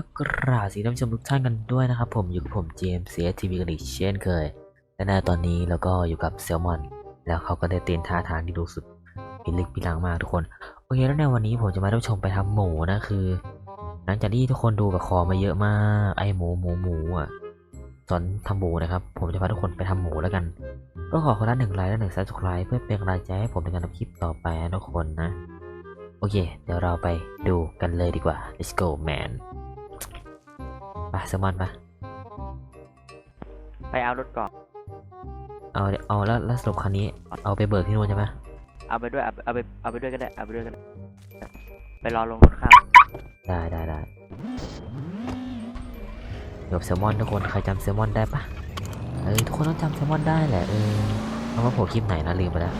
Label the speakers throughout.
Speaker 1: ก็กราบสีท่านผู้ชมทุกท่านกันด้วยนะครับผมอยู่กับผมเจมส์เสียทีวีกันอีกเช่นเคย และในตอนนี้เราก็อยู่กับเซลมอน แล้วเขาก็ได้เต้นท่าทางที่ดูสุดพิลึกพิลังมากทุกคน โอเคแล้วในวันนี้ผมจะมาท่านผู้ชมไปทำหมูนะคือ หลังจากที่ทุกคนดูกับคอมาเยอะมากไอหมูหมูหมูอะสอนทำหมูนะครับ ผมจะพาทุกคนไปทำหมูแล้วกัน ก็ขอคนละหนึ่งไลค์และหนึ่งซับสไครป์เพื่อเป็นกำลังใจให้ผมในการทำคลิปต่อไปนะทุกคนนะโอเค เดี๋ยวเราไปดูกันเลยดีกว่า let's go man ไปสมอนไป
Speaker 2: ไปเอารถก่อน
Speaker 1: เอาเอาแล้วแล้วสรุปคันนี้ เอาไปเบิกที่นู่นใช่ไหม
Speaker 2: เอาไปด้วย เอาไปเอาไปเอาไปด้วยก็ได้ เอาไปด้วยก็ได้ ไปรอลงรถข้าม
Speaker 1: ได้ได้ได้เดี๋ยวแซลมอนทุกคนใครจำแซลมอนได้ปะเอ้ยทุกคนต้องจำแซลมอนได้แหละเออเพราะว่าผมคลิปไหนนะลืมไปแล้ว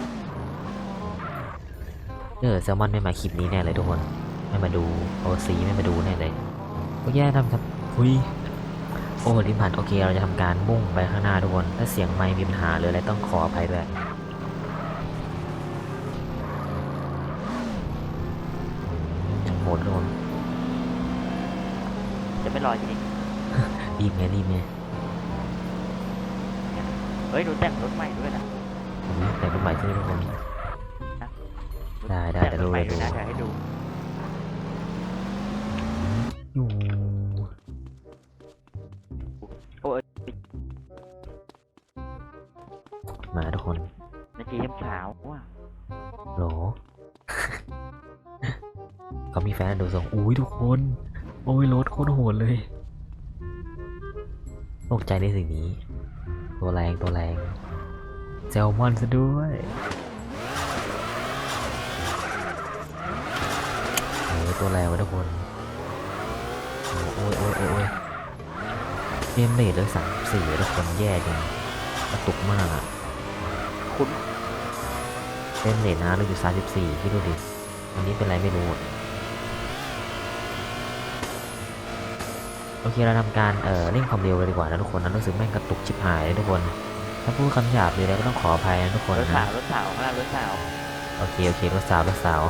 Speaker 1: เออแซลมอนไม่มาคลิปนี้แน่เลยทุกคน ไม่มาดูโอซีไม่มาดูแน่เลยโอเคทำทำ หุยโอ้ลิมผ่านโอเคเราจะทำการมุ่งไปข้างหน้าทุกคน ถ้าเสียงไมค์มีปัญหาหรืออะไรต้องขออภัยด้วยอืมโหมดทุกคน
Speaker 2: จะไม่รอจริง
Speaker 1: รีบไงรีบไง
Speaker 2: เฮ้ยดูแต่งรถใหม่ด้วยนะ
Speaker 1: ผมแต่งรถใหม่ใช่ไหมทุกคนได้ได้
Speaker 2: แต่ง
Speaker 1: เดี๋ยว
Speaker 2: ร
Speaker 1: ดู
Speaker 2: ถใหม่
Speaker 1: เดี๋
Speaker 2: ด้
Speaker 1: ยววยดู
Speaker 2: นะเดี๋ยวให้ดู
Speaker 1: อยู่ เขามีแฟนดูทรงอุ้ยทุกคน โอ้ยรถโคตรโหดเลยตกใจในสิ่งนี้ ตัวแรงตัวแรงแซลมอนซะด้วยโอ้ยตัวแรงวะทุกคนโอ้ยโอ้ยโอ้ยโอ้ยเฟรมเรทเลยสามสี่ทุกคนแย่จริงกระตุกมากอะ
Speaker 2: คุณ
Speaker 1: เล่นเลนนะเราอยู่ 34พี่ดูดิวันนี้เป็นไรไม่รู้อะ โอเคเราทำการเอ่อเร่งความเร็วเลยดีกว่านะทุกคนนะรู้สึกแม่งกระตุกชิบหายเลยทุกคน ถ้าพูดคำหยาบเลยแล้วก็ต้องขออภัยนะทุกคน
Speaker 2: รถสา
Speaker 1: นะ
Speaker 2: วรถสาวข้างหน้ารถสาว
Speaker 1: โอเคโอเครถสาวรถสาว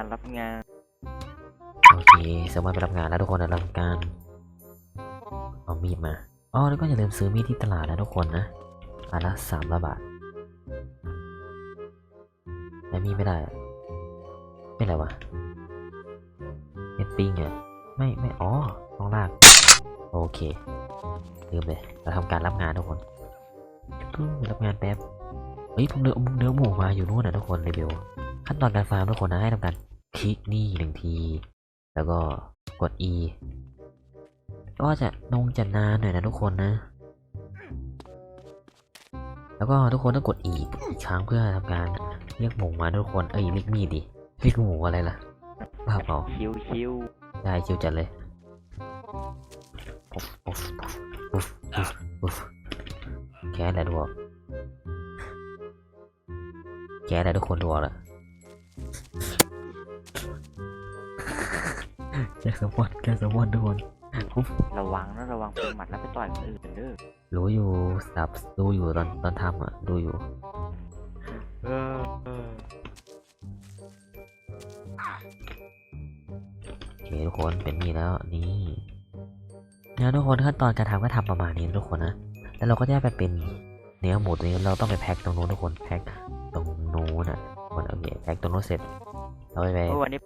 Speaker 2: รับงารรับงาน
Speaker 1: โอเคสามารถไปรับงานแล้วทุกคนนะรับการเอามีดมาอ๋อแล้วก็อย่าลืมซื้อมีดที่ตลาดนะทุกคนนะอันละสามร้อยบาทแต่มีดไม่ได้อะเป็นไรวะเน็ตปิ้งเหรอไม่ไม่อ๋อต้องลากโอเคลืมเลยเราทำการรับงานทุกคนตู้รับงานแป๊บเฮ้ยผมเนื้อผมเนื้อหมูมาอยู่นู่นนะทุกคนรีวิวขั้นตอนการฟาร์มทุกคนนะให้ทำการ คลิกนี่หนึ่งที แล้วก็กด E ก็จะนงจะนานหน่อยนะทุกคนนะ แล้วก็ทุกคนต้องกด E อีกครั้งเพื่อทำการเรียกหมูมาทุกคน เอ้ยเรียกมีดดิ เรียกหมูอะไรล่ะบ้าเปล่า
Speaker 2: ชิวชิว
Speaker 1: ได้ชิวจัดเลยปุ๊บปุ๊บปุ๊บปุ๊บปุ๊บแค่แหละดูออกแค่แหละทุกคนดูออกละ แกสมอนแกสมอนทุกคนปุ๊บ
Speaker 2: ระวังนะระวังเป็นหมัดแล้วไปต่อยคนอื่นเด้อ
Speaker 1: รู้อยู่สับดูอยู่ตอนตอนทำอะดูอยู่
Speaker 2: เออเออ
Speaker 1: โอเคทุกคนเป็นมีแล้วนี่นะทุกคนขั้นตอนการทำก็ทำประมาณนี้นะทุกคนนะแล้วเราก็จะไปเป็นเนื้อหมูตัวนี้เราต้องไปแพ็คตรงนู้นทุกคนแพ็คตรงนู้นอะคนโอเคแพ็คตรงนู้นเสร็จเราไปไป
Speaker 2: เมื่อวันนี้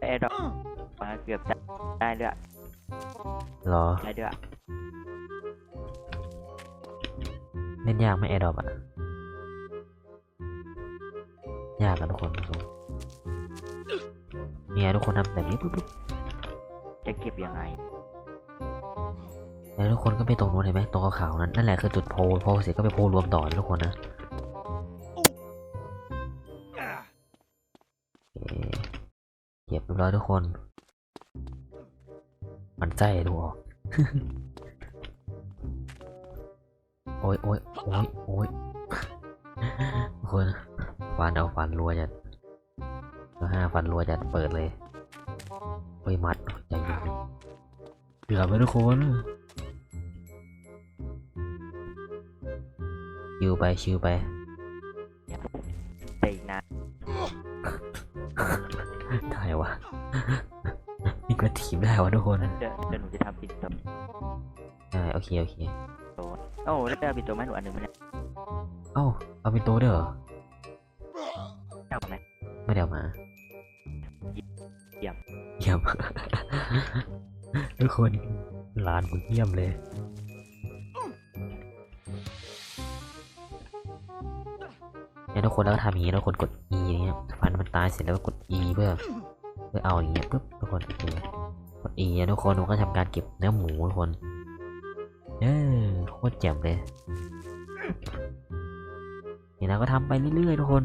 Speaker 2: ไปไปแอร์ดรอปมาเกือบจะได้ด้วย
Speaker 1: รอ
Speaker 2: ได้ด้วย
Speaker 1: เล่นยากไหมแอร์ดรอปอะ ยากอะทุกคนทุกคนเนี่ยทุกคนทำแบบนี้ปุ๊บปุ๊บ
Speaker 2: จะเก็บยังไง
Speaker 1: แล้วทุกคนก็ไปตรงนู้นเห็นไหมตรงขาวๆนั้นนั่นแหละคือจุดโพลโพลเสร็จก็ไปโพลรวมต่อนะทุกคนนะ รียบร้อยทุกคน มันใจดูออกโอ้ยโอ้ยโอ้ยโอ้ยทุกคนฟันเอาฟันรัวจัดแล้วห้าฟันรัวจัดเปิดเลยโอ้ยมัดใจเย็นเกือบไปทุกคนชิวไปชิวไป
Speaker 2: แต่อีกนาน
Speaker 1: ได้วะนี่ก็ทีมได้วะทุกคนนะ
Speaker 2: เดี๋ยวเดี๋ยวหนูจะทำปิดโต
Speaker 1: ได้โอเคโอเค
Speaker 2: โอ้แล้วเอาปิดโตมาให้หนูอันหนึ่งไหมเนี่ย
Speaker 1: เอ้าเอาเป็นโตด้วยเหรอ
Speaker 2: เอาไหม
Speaker 1: ไม่ได้เอามา
Speaker 2: เยี่ยม
Speaker 1: เยี่ยมทุกคนร้านมึงเยี่ยมเลยเนี่ยทุกคนแล้วก็ทำอย่างนี้แล้วคนกด E อย่างเงี้ยฟันมันตายเสร็จแล้วก็กด E เพื่อเพื่อเอาอย่างเงี้ยปุ๊บทุกคนโอเคกด E ทุกคนมันก็ทำการเก็บเนื้อหมูทุกคนเออโคตรแจ่มเลยนี่นะก็ทำไปเรื่อยๆทุกคน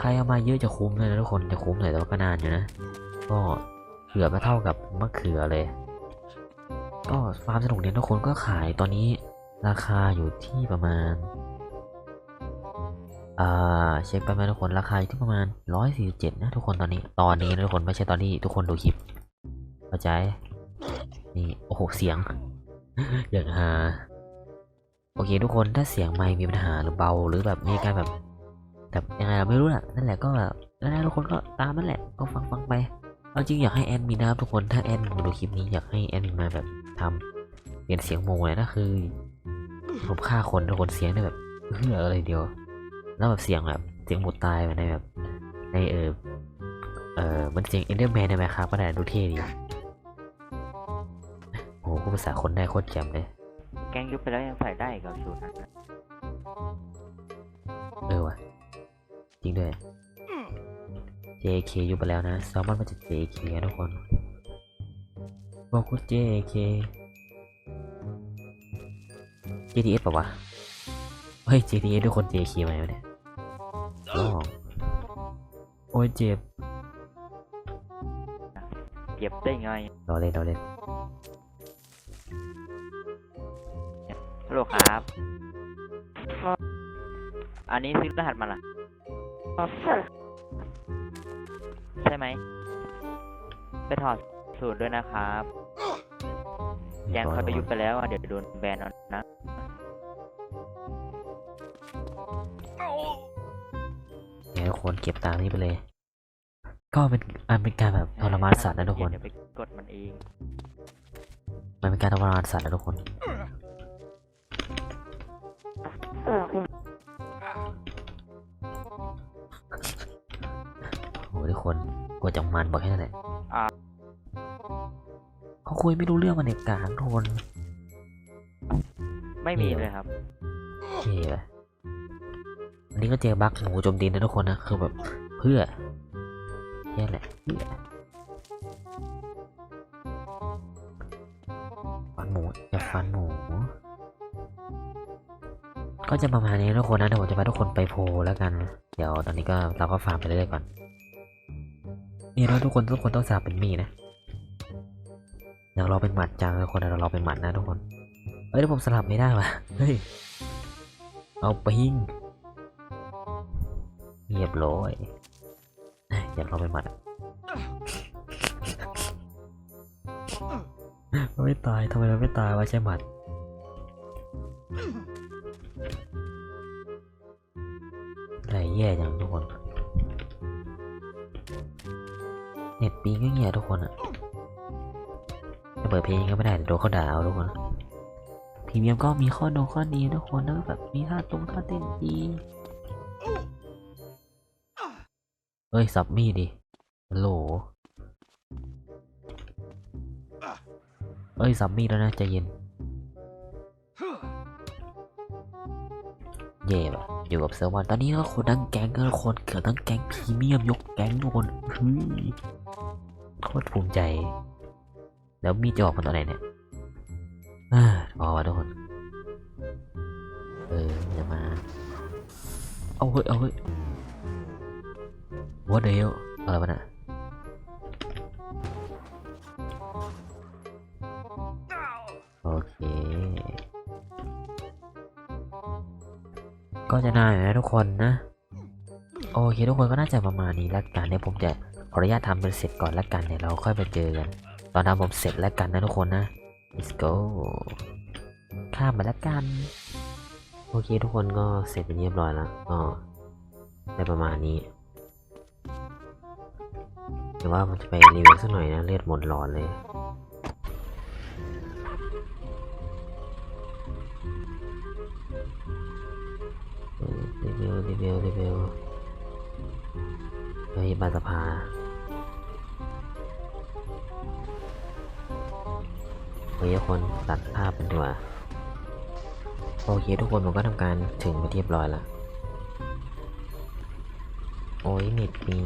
Speaker 1: ใครเอามาเยอะจะคุ้มเลยนะทุกคนจะคุ้มหน่อยแต่ว่าก็นานอยู่นะก็เกือบมาเท่ากับมะเขือเลย ก็ฟาร์มสนุกเนี่ยทุกคนก็ขายตอนนี้ราคาอยู่ที่ประมาณ อ่าเช็คไปไหมทุกคนราคาอยู่ที่ประมาณร้อยสี่สิบเจ็ดนะทุกคนตอนนี้ตอนนี้ทุกคนไม่ใช่ตอนที่ทุกคนดูคลิปเข้าใจนี่โอ้โหเสียง อย่างฮาโอเคทุกคนถ้าเสียงไม่มีปัญหาหรือเบาหรือแบบมีการแบบแบบยังไงเราไม่รู้น่ะนั่นแหละก็แบบนั่นแหละทุกคนก็ตามนั่นแหละก็ฟังฟังไปเอาจริงอยากให้แอดมินะครับทุกคนถ้าแอนมาดูคลิปนี้อยากให้แอดมินมาแบบทำเปลี่ยนเสียงโมเลยนะคือผมฆ่าคนทุกคนเสียงได้แบบเฮืออะไรเดียว แล้วแบบเสียงแบบเสียงหมดตายแบบในแบบในเออเออมันเสียงเอนเดอร์แมนได้ไหมครับก็ได้ดูเท่ดีโอ้โหพูดภาษาคนได้โคตรแจ่มเลย
Speaker 2: แกงยุบไปแล้วยังใส่ได้อีกับสูตรนั้นนะ
Speaker 1: เออว่ะ จริงด้วย JK อยู่ไปแล้วนะแซลมอนมาจาก JK นะทุกคนบอกคุณ JK GTS ป่าวะ เฮ้ย GTS ทุกคน JK มาแล้วเนี่ยอ๋อโอ้ยเจ็บ
Speaker 2: เก็บได้ไง
Speaker 1: รอเล่นรอเล่น
Speaker 2: ฮัลโหลครับ อันนี้ซื้อรหัสมาล่ะ ใช่ไหม ไปถอดสูตรด้วยนะครับ แจงเขาไปยุบไปแล้วอะเดี๋ยวโดนแบนเอานะ
Speaker 1: คนเก็บตามนี้ไปเลย ก็เป็นอันเป็นการแบบทรมานสัตว์นะทุกคน
Speaker 2: ไปกดมันเอง
Speaker 1: มันเป็นการทรมานสัตว์นะทุกคน โอ้โหทุกคนกลัวจังมันบอกแค่นั้นแหละเขาคุยไม่รู้เรื่องมันเด็กกลางทุกคน
Speaker 2: ไม่มีเลยครับ โอ
Speaker 1: เคเลย นนี้ก็เจอบั๊กหมูโจมตีนนะทุกคนนะคือแบบเพื่อแค่แหละเพื่อฟันหมูอย่าฟันหมูก็จะประมาณนี้ทุกคนนะเดี๋ยวผมจะพาทุกคนไปโพลแล้วกัน เดี๋ยวตอนนี้ก็เราก็ฟาร์มไปเรื่อยๆก่อนนี่นะทุกคนทุกคนต้องสาบเป็นมีนะเดี๋ยวเราเป็นหมัดจังทุกคนเดี๋ยวเราเป็นหมัดนะทุกคนเฮ้ยผมสลับไม่ได้ว่ะเฮ้ยเอาไปิง เรียบร้อยอยอยากเราไปหมัดมันไม่ตายทำไมมันไม่ตายวะใช่หมัดอะไรแย่จังทุกคนเน็ตปิงก็เงี้ยทุกคนอะจะเปิดเพลงก็ไม่ได้โดนเขาด่าเอาทุกคนพรีเมียมก็มีข้อดงข้อดีทุกคนนะแบบมีท่าตรงท่าเต้นดี เฮ้ยสับมีดดิฮัลโหลเอ้ยสับมีดแล้วนะใจเย็น เย่แบบอยู่กับเซอร์วันตอนนี้ก็คนทั้งแก๊งก็คนเกือบทั้งแก๊งพรีเมียมยกแก๊งทุกคนฮ้ยโคตรภูมิใจ แล้วมีดจะออกมาตอนไหนเนี่ยอ่าพอวะทุกคน เอออย่ามา เอาเฮ้ย เอาเฮ้ย ว่าเดียวอะไรวะน่ะโอเค ก็จะนานอยู่นะทุกคนนะ โอเคทุกคนก็น่าจะประมาณนี้แล้วกันเดี๋ยวผมจะขออนุญาตทำเป็นเสร็จก่อนแล้วกันเดี๋ยวเราค่อยไปเจอกัน ตอนทำผมเสร็จแล้วกันนะทุกคนนะ let's go ข้ามไปแล้วกัน โอเคทุกคนก็เสร็จเป็นเรียบร้อยแล้วก็ได้ประมาณนี้ เดี๋ยวว่าผมจะไปรีวิวสักหน่อยนะ เลือดหมดหลอดเลยเออรีวิวรีวิวรีวิวเฮ้ยบาสภาเฮ้ยทุกคนตัดภาพเป็นดีกว่าโอเคทุกคนผมก็ทำการถึงไปเรียบร้อยล้วโอ้ยเน็ตปิง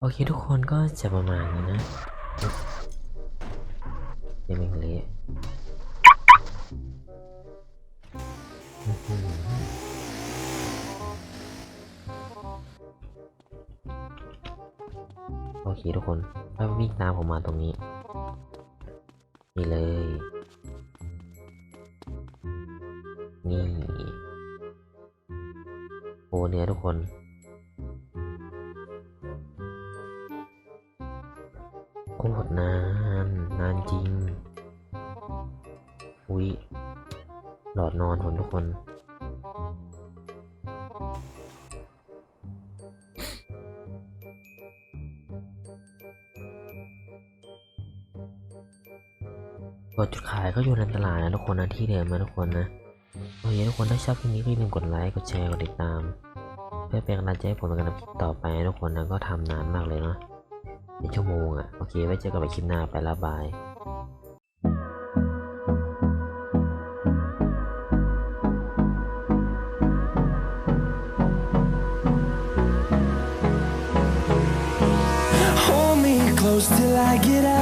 Speaker 1: โอเคทุกคนก็จะประมาณนี้นะยังไม่เละโอเคทุกคนถ้าวิ่งตามผมมาตรงนี้ นี่เลย ตรนาน นานจริง อุ๊ยหลอดนอนคนทุกคน กดจุดขายก็อยู่ในตลาดนะทุกคนนะที่เดิมนะทุกคนนะโอเคทุกคนถ้าชอบคลิปนี้ก็อย่าลืมกดไลค์ กดแชร์ กดติดตาม เพื่อเป็นกำลังใจให้ผมในการทำคลิปต่อไปนะทุกคนนะก็ทำนานมากเลยเนาะ เป็นชั่วโมงอะ่ะ โอเค ไว้เจอกันใหม่คลิปหน้าไปละบาย
Speaker 3: till I get up.